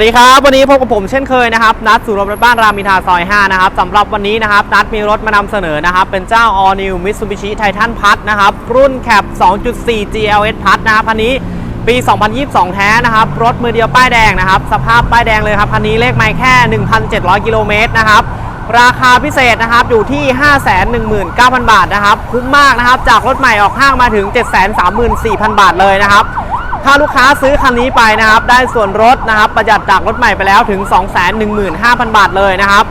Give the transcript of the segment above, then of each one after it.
สวัสดีครับ วันนี้พบกับผมเช่นเคยนะครับ นัดสู่รถบ้านรามอินทราซอย 5 นะครับสำหรับวันนี้นะครับ นัดมีรถมานำเสนอนะครับ เป็นเจ้า All New Mitsubishi Titan Plus นะครับ รุ่นแคป2.4 GLS Plus นะครับคันนี้ปี 2022 แท้นะครับ รถมือเดียวป้ายแดงนะครับ สภาพป้ายแดงเลยครับคันนี้เลขไม่แค่ 1,700 กิโลเมตรนะครับ ราคาพิเศษนะครับอยู่ที่ 519,000 บาทนะครับคุ้มมากนะครับจากรถใหม่ออกห้างมาถึง 734,000 บาทเลยนะครับ ถ้าลูกค้าซื้อคันนี้ไปนะครับ ได้ส่วนลดนะครับ ประหยัดจากรถใหม่ไปแล้วถึง 215,000 บาทเลยนะครับ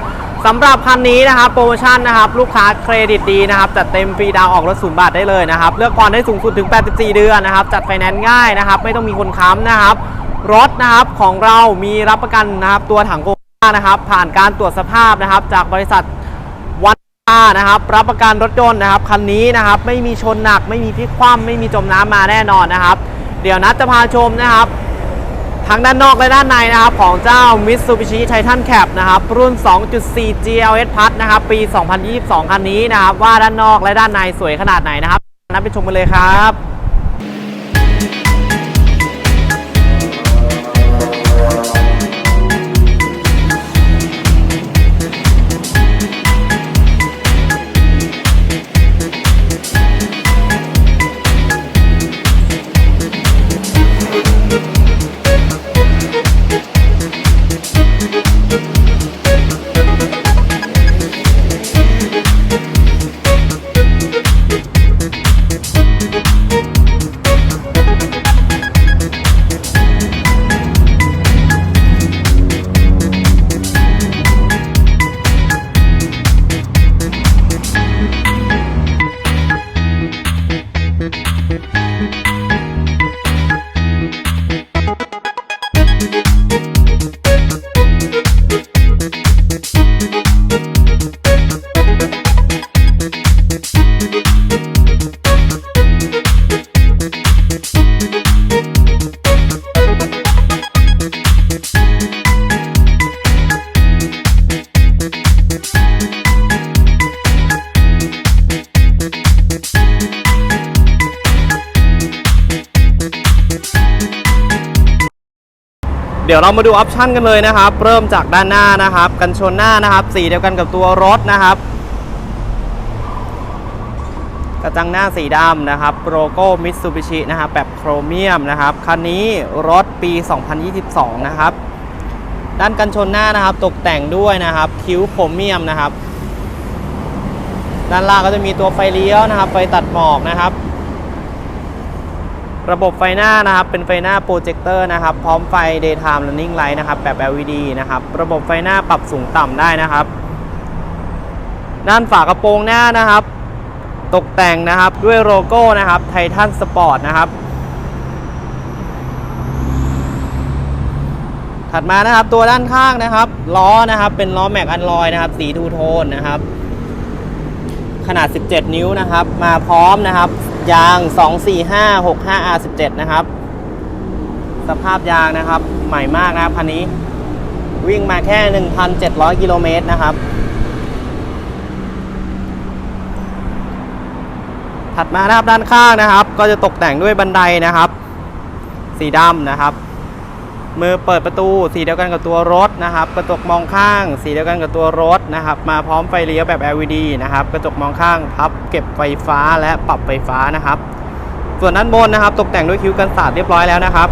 สำหรับคันนี้นะครับโปรโมชั่นนะครับลูกค้าเครดิตดีนะครับจัดเต็มฟรีดาวออกรถศูนย์บาทได้เลยนะครับเลือกก่อนได้สูงสุดถึง 84 เดือนนะครับจัดไฟแนนซ์ง่ายนะครับ ไม่ต้องมีคนค้ำนะครับ รถนะครับของเรามีรับประกันนะครับตัวถังโกงนะครับ ผ่านการตรวจสภาพนะครับ จากบริษัทวันอานะครับรับประกันรถยนต์นะครับคันนี้นะครับไม่มีชนหนักไม่มีพลิกคว่ำไม่มีจมน้ำมาแน่นอนนะครับ เดี๋ยวนัดจะพาชมนะครับ ทั้งด้านนอกและด้านในนะครับ ของเจ้า Mitsubishi Titan Cab นะครับ รุ่น 2.4 GLS Plus นะครับ ปี 2022 คันนี้นะครับ ว่าด้านนอกและด้านในสวยขนาดไหนนะครับนัดไปชมกันเลยครับ เดี๋ยวเรามาดูออปชันกันเลยนะครับ เริ่มจากด้านหน้านะครับ กันชนหน้านะครับ สีเดียวกันกับตัวรถนะครับ กระจังหน้าสีดำนะครับโลโก้มิตซูบิชินะครับแบบโครเมียมนะครับ คันนี้รถปี 2022 นะครับ ด้านกันชนหน้านะครับ ตกแต่งด้วยนะครับ คิ้วโครเมียมนะครับ ด้านล่างก็จะมีตัวไฟเลี้ยวนะครับ ไฟตัดหมอกนะครับ ระบบไฟหน้านะครับเป็นไฟหน้าโปรเจคเตอร์นะครับพร้อมไฟ daytime running light นะครับแบบ LED นะครับระบบไฟหน้าปรับสูงต่ำได้นะครับ ด้านฝากระโปรงหน้านะครับ ตกแต่งนะครับด้วยโลโก้นะครับไททันสปอร์ตนะครับถัดมานะครับตัวด้านข้างนะครับล้อนะครับเป็นล้อแม็กอันลอยนะครับสีทูโทนนะครับ ขนาด 17 นิ้วนะครับ มาพร้อมนะครับ ยาง 24565R17 นะครับ สภาพยางนะครับ ใหม่มากนะครับคันนี้ วิ่งมาแค่ 1,700 กิโลเมตรนะครับ ถัดมานะครับด้านข้างนะครับ ก็จะตกแต่งด้วยบันไดนะครับ สีดำนะครับ มือเปิดประตูสีเดียวกันกับตัวรถนะครับ กระจกมองข้าง สีเดียวกันกับตัวรถนะครับ มาพร้อมไฟเลี้ยวแบบ LED นะครับ กระจกมองข้างพับเก็บไฟฟ้าและปรับไฟฟ้านะครับ ส่วนด้านบนนะครับ ตกแต่งด้วยคิ้วกันสาดเรียบร้อยแล้วนะครับ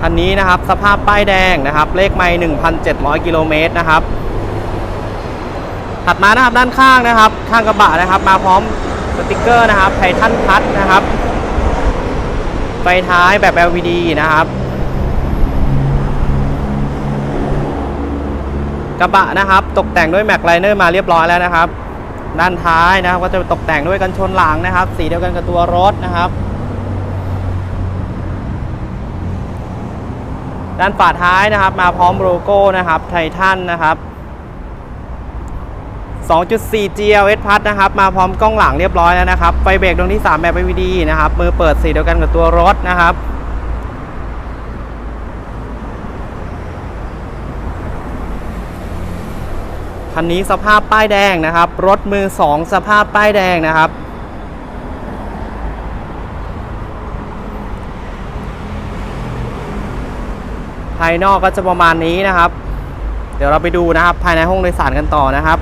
คันนี้นะครับสภาพป้ายแดงนะครับ เลขไม่1,700 กิโลเมตรนะครับถัดมานะครับด้านข้างนะครับ ข้างกระบะนะครับ มาพร้อมสติกเกอร์นะครับไททันพัทนะครับ ไฟท้ายแบบ LED นะครับกระบะนะครับ ตกแต่งด้วยแม็กไลเนอร์มาเรียบร้อยแล้วนะครับ ด้านท้ายนะครับ ก็จะตกแต่งด้วยกันชนหลังนะครับ สีเดียวกันกับตัวรถนะครับ ด้านฝาท้ายนะครับ มาพร้อมโลโก้นะครับไททันนะครับ 2.4 GLS Plus นะครับ มาพร้อมกล้องหลังเรียบร้อยแล้วนะครับ ไฟเบรกดวงที่ 3 แบบ LED นะครับ มือเปิดสีเดียวกันกับตัวรถนะครับ คันนี้สภาพป้ายแดงนะครับ รถมือ 2 สภาพป้ายแดงนะครับภายนอกก็จะประมาณนี้นะครับ เดี๋ยวเราไปดูนะครับ ภายในห้องโดยสารกันต่อนะครับ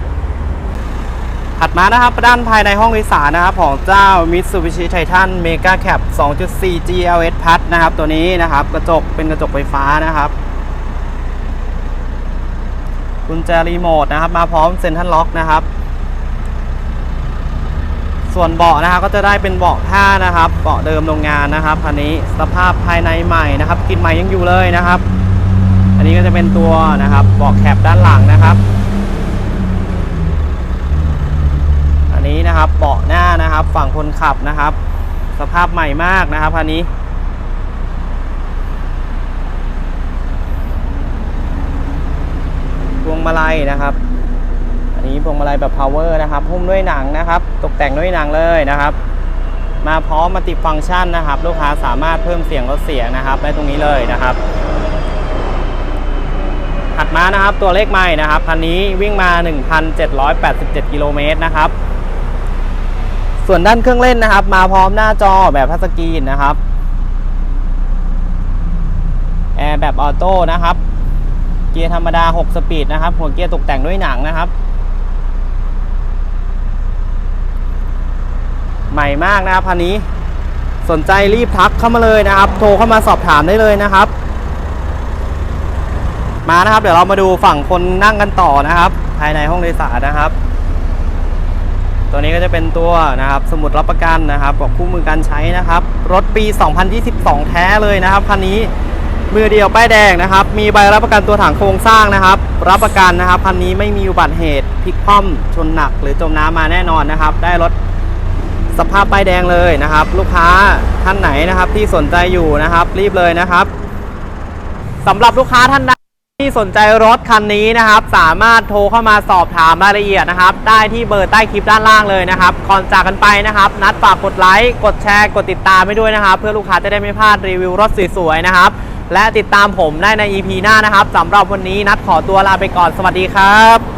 ถัดมานะครับด้านภายในห้องโดยสารนะครับของเจ้า Mitsubishi Titan Mega Cap 2.4 GLS Plus นะครับตัวนี้นะครับกระจกเป็นกระจกไฟฟ้านะครับกุญแจรีโมทนะครับมาพร้อมเซ็นทรัลล็อกนะครับ ส่วนเบาะนะครับก็จะได้เป็นเบาะผ้านะครับเบาะเดิมโรงงานนะครับคันนี้สภาพภายในใหม่นะครับกลินใหม่ยังอยู่เลยนะครับ อันนี้ก็จะเป็นตัวนะครับเบาะแคปด้านหลังนะครับ อั นนี้นะครับเบาะหน้านะครับ ฝั่งคนขับนะครับ สภาพใหม่มากนะครับคันนี้ พวงมาลัยนะครับ อันนี้พวงมาลัยแบบ power นะครับหุ้มด้วยหนังนะครับ ตกแต่งด้วยหนังเลยนะครับ มาพร้อมมัลติดฟังก์ชันนะครับ ลูกค้าสามารถเพิ่มเสียงลดเสียงนะครับได้ตรงนี้เลยนะครับถัดมานะครับตัวเลขใหม่นะครับคันนี้วิ่งมา 1,787 กิโลเมตรนะครับ ส่วนด้านเครื่องเล่นนะครับ มาพร้อมหน้าจอแบบทัชสกรีนนะครับแอร์แบบออโต้นะครับ เกียร์ธรรมดา 6 สปีดนะครับ หัวเกียร์ตกแต่งด้วยหนังนะครับ ใหม่มากนะครับคันนี้สนใจรีบทักเข้ามาเลยนะครับ โทรเข้ามาสอบถามได้เลยนะครับ มานะครับ เดี๋ยวเรามาดูฝั่งคนนั่งกันต่อนะครับ ภายในห้องโดยสารนะครับ ตัวนี้ก็จะเป็นตัวนะครับสมุดรับประกันนะครับบอกคู่มือการใช้นะครับ รถปี 2022 แท้เลยนะครับคันนี้มือเดียวป้ายแดงนะครับ มีใบรับประกันตัวถังโครงสร้างนะครับ รับประกันนะครับคันนี้ไม่มีอุบัติเหตุพลิกคว่ำชนหนัก หรือจมน้ำมาแน่นอนนะครับ ได้รถสภาพป้ายแดงเลยนะครับ ลูกค้าท่านไหนนะครับที่สนใจอยู่นะครับ รีบเลยนะครับสำหรับลูกค้าท่านใด ที่สนใจรถคันนี้นะครับ สามารถโทรเข้ามาสอบถามรายละเอียดนะครับ ได้ที่เบอร์ใต้คลิปด้านล่างเลยนะครับก่อนจากกันไปนะครับ นัดฝากกดไลค์กดแชร์กดติดตามไปด้วยนะครับ เพื่อลูกค้าจะได้ไม่พลาดรีวิวรถสวยๆนะครับ และติดตามผมได้ใน EP หน้านะครับสำหรับวันนี้นัดขอตัวลาไปก่อนสวัสดีครับ